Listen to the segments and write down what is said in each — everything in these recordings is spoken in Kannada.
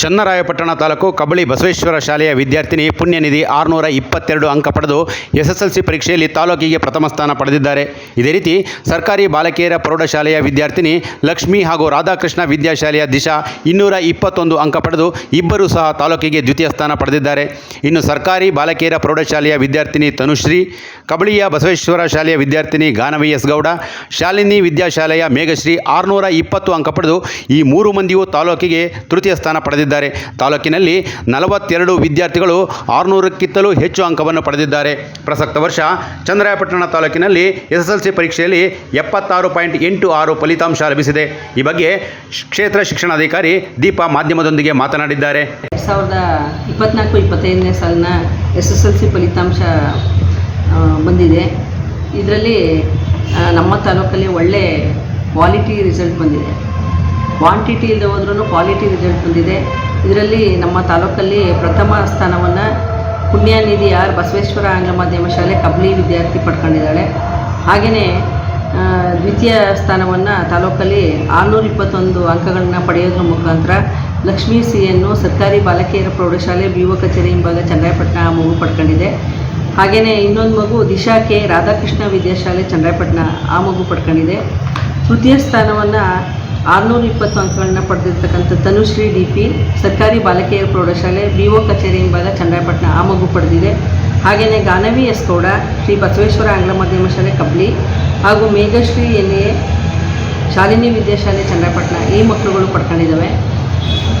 ಚನ್ನರಾಯಪಟ್ಟಣ ತಾಲೂಕು ಕಬಳಿ ಬಸವೇಶ್ವರ ಶಾಲೆಯ ವಿದ್ಯಾರ್ಥಿನಿ ಪುಣ್ಯನಿಧಿ ಆರುನೂರ ಇಪ್ಪತ್ತೆರಡು ಅಂಕ ಪಡೆದು ಎಸ್ಎಸ್ಎಲ್ಸಿ ಪರೀಕ್ಷೆಯಲ್ಲಿ ತಾಲೂಕಿಗೆ ಪ್ರಥಮ ಸ್ಥಾನ ಪಡೆದಿದ್ದಾರೆ. ಇದೇ ರೀತಿ ಸರ್ಕಾರಿ ಬಾಲಕಿಯರ ಪ್ರೌಢಶಾಲೆಯ ವಿದ್ಯಾರ್ಥಿನಿ ಲಕ್ಷ್ಮಿ ಹಾಗೂ ರಾಧಾಕೃಷ್ಣ ವಿದ್ಯಾಶಾಲೆಯ ದಿಶಾ ಇನ್ನೂರ ಇಪ್ಪತ್ತೊಂದು ಅಂಕ ಪಡೆದು ಇಬ್ಬರೂ ಸಹ ತಾಲೂಕಿಗೆ ದ್ವಿತೀಯ ಸ್ಥಾನ ಪಡೆದಿದ್ದಾರೆ. ಇನ್ನು ಸರ್ಕಾರಿ ಬಾಲಕಿಯರ ಪ್ರೌಢಶಾಲೆಯ ವಿದ್ಯಾರ್ಥಿನಿ ತನುಶ್ರೀ, ಕಬಳಿಯ ಬಸವೇಶ್ವರ ಶಾಲೆಯ ವಿದ್ಯಾರ್ಥಿನಿ ಗಾನವಿ ಎಸ್ ಗೌಡ, ಶಾಲಿನಿ ವಿದ್ಯಾಶಾಲೆಯ ಮೇಘಶ್ರೀ ಆರುನೂರ ಇಪ್ಪತ್ತು ಅಂಕ ಪಡೆದು ಈ ಮೂರು ಮಂದಿಯೂ ತಾಲೂಕಿಗೆ ತೃತೀಯ ಸ್ಥಾನ ಪಡೆದಿದ್ದಾರೆ. ತಾಲೂಕಿನಲ್ಲಿ ನಲವತ್ತೆರಡು ವಿದ್ಯಾರ್ಥಿಗಳು ಆರುನೂರಕ್ಕಿಂತಲೂ ಹೆಚ್ಚು ಅಂಕವನ್ನು ಪಡೆದಿದ್ದಾರೆ. ಪ್ರಸಕ್ತ ವರ್ಷ ಚಂದ್ರಾಯಪಟ್ಟಣ ತಾಲೂಕಿನಲ್ಲಿ ಎಸ್ಎಸ್ಎಲ್ಸಿ ಪರೀಕ್ಷೆಯಲ್ಲಿ ಎಪ್ಪತ್ತಾರು ಪಾಯಿಂಟ್ ಎಂಟು ಆರು ಫಲಿತಾಂಶ ಲಭಿಸಿದೆ. ಈ ಬಗ್ಗೆ ಕ್ಷೇತ್ರ ಶಿಕ್ಷಣಾಧಿಕಾರಿ ದೀಪಾ ಮಾಧ್ಯಮದೊಂದಿಗೆ ಮಾತನಾಡಿದ್ದಾರೆ. ಎರಡು ಸಾವಿರದ ಇಪ್ಪತ್ನಾಲ್ಕು, ಇಪ್ಪತ್ತೈದನೇ ಸಾಲಿನ ಎಸ್ ಎಸ್ ಎಲ್ ಸಿ ಫಲಿತಾಂಶ ಬಂದಿದೆ. ಇದರಲ್ಲಿ ನಮ್ಮ ತಾಲೂಕಲ್ಲಿ ಒಳ್ಳೆ ಕ್ವಾಲಿಟಿ ರಿಸಲ್ಟ್ ಬಂದಿದೆ. ಕ್ವಾಂಟಿಟಿ ಇಲ್ಲದೆ ಹೋದ್ರೂ ಕ್ವಾಲಿಟಿ ರಿಸಲ್ಟ್ ಬಂದಿದೆ. ಇದರಲ್ಲಿ ನಮ್ಮ ತಾಲೂಕಲ್ಲಿ ಪ್ರಥಮ ಸ್ಥಾನವನ್ನು ಪುಣ್ಯನಿಧಿ ಆರ್ ಬಸವೇಶ್ವರ ಆಂಗ್ಲ ಮಾಧ್ಯಮ ಶಾಲೆ ಕಬ್ಲಿ ವಿದ್ಯಾರ್ಥಿ ಪಡ್ಕೊಂಡಿದ್ದಾಳೆ. ಹಾಗೆಯೇ ದ್ವಿತೀಯ ಸ್ಥಾನವನ್ನು ತಾಲೂಕಲ್ಲಿ ಆರುನೂರ ಇಪ್ಪತ್ತೊಂದು ಅಂಕಗಳನ್ನ ಪಡೆಯೋದ್ರ ಮುಖಾಂತರ ಲಕ್ಷ್ಮೀ ಸಿಯನ್ನು ಸರ್ಕಾರಿ ಬಾಲಕಿಯರ ಪ್ರೌಢಶಾಲೆ ಬಿ ಒ ಕಚೇರಿ ಹಿಂಭಾಗ ಚನ್ನರಾಯಪಟ್ಟಣ ಮಗು ಪಡ್ಕೊಂಡಿದೆ. ಹಾಗೆಯೇ ಇನ್ನೊಂದು ಮಗು ದಿಶಾ ಕೆ ರಾಧಾಕೃಷ್ಣ ವಿದ್ಯಾಶಾಲೆ ಚನ್ನರಾಯಪಟ್ಟಣ ಆ ಮಗು ಪಡ್ಕೊಂಡಿದೆ. ತೃತೀಯ ಸ್ಥಾನವನ್ನು ಆರುನೂರ ಇಪ್ಪತ್ತು ಅಂಕಗಳನ್ನ ಪಡೆದಿರ್ತಕ್ಕಂಥ ತನುಶ್ರೀ ಡಿ ಪಿ ಸರ್ಕಾರಿ ಬಾಲಕಿಯರ ಪ್ರೌಢಶಾಲೆ ಬಿ ಒ ಕಚೇರಿ ಹಿಂಭಾಗ ಚನ್ನರಾಯಪಟ್ಟಣ ಆ ಮಗು ಪಡೆದಿದೆ. ಹಾಗೆಯೇ ಗಾನವಿ ಎಸ್ ಗೌಡ, ಶ್ರೀ ಬಸವೇಶ್ವರ ಆಂಗ್ಲ ಮಾಧ್ಯಮ ಶಾಲೆ ಕಬ್ಲಿ ಹಾಗೂ ಮೇಘಶ್ರೀ ಎನ್ ಎ ಶಾಲಿನಿ ವಿದ್ಯಾಶಾಲೆ ಚನ್ನರಾಯಪಟ್ಟಣ ಈ ಮಕ್ಕಳುಗಳು ಪಡ್ಕೊಂಡಿದ್ದಾವೆ.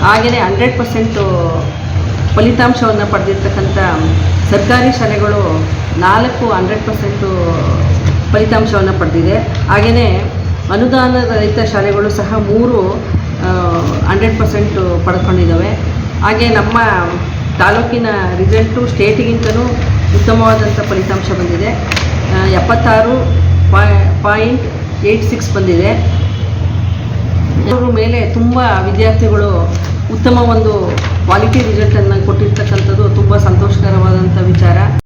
ಹಾಗೆಯೇ ಹಂಡ್ರೆಡ್ ಪರ್ಸೆಂಟು ಫಲಿತಾಂಶವನ್ನು ಪಡೆದಿರ್ತಕ್ಕಂಥ ಸರ್ಕಾರಿ ಶಾಲೆಗಳು ನಾಲ್ಕು ಹಂಡ್ರೆಡ್ ಪರ್ಸೆಂಟು ಫಲಿತಾಂಶವನ್ನು ಪಡೆದಿದೆ. ಹಾಗೆಯೇ ಅನುದಾನ ರಹಿತ ಶಾಲೆಗಳು ಸಹ ಮೂರು ಹಂಡ್ರೆಡ್ ಪರ್ಸೆಂಟು ಪಡ್ಕೊಂಡಿದ್ದಾವೆ ಹಾಗೆ ನಮ್ಮ ತಾಲೂಕಿನ ರಿಸಲ್ಟು ಸ್ಟೇಟಿಗಿಂತಲೂ ಉತ್ತಮವಾದಂಥ ಫಲಿತಾಂಶ ಬಂದಿದೆ. ಎಪ್ಪತ್ತಾರು ಪಾಯಿಂಟ್ ಏಯ್ಟ್ ಸಿಕ್ಸ್ ಬಂದಿದೆ. ಅವರ ಮೇಲೆ ತುಂಬ ವಿದ್ಯಾರ್ಥಿಗಳು ಉತ್ತಮ ಒಂದು ಕ್ವಾಲಿಟಿ ರಿಸಲ್ಟನ್ನು ಕೊಟ್ಟಿರ್ತಕ್ಕಂಥದ್ದು ತುಂಬ ಸಂತೋಷಕರವಾದಂಥ ವಿಚಾರ.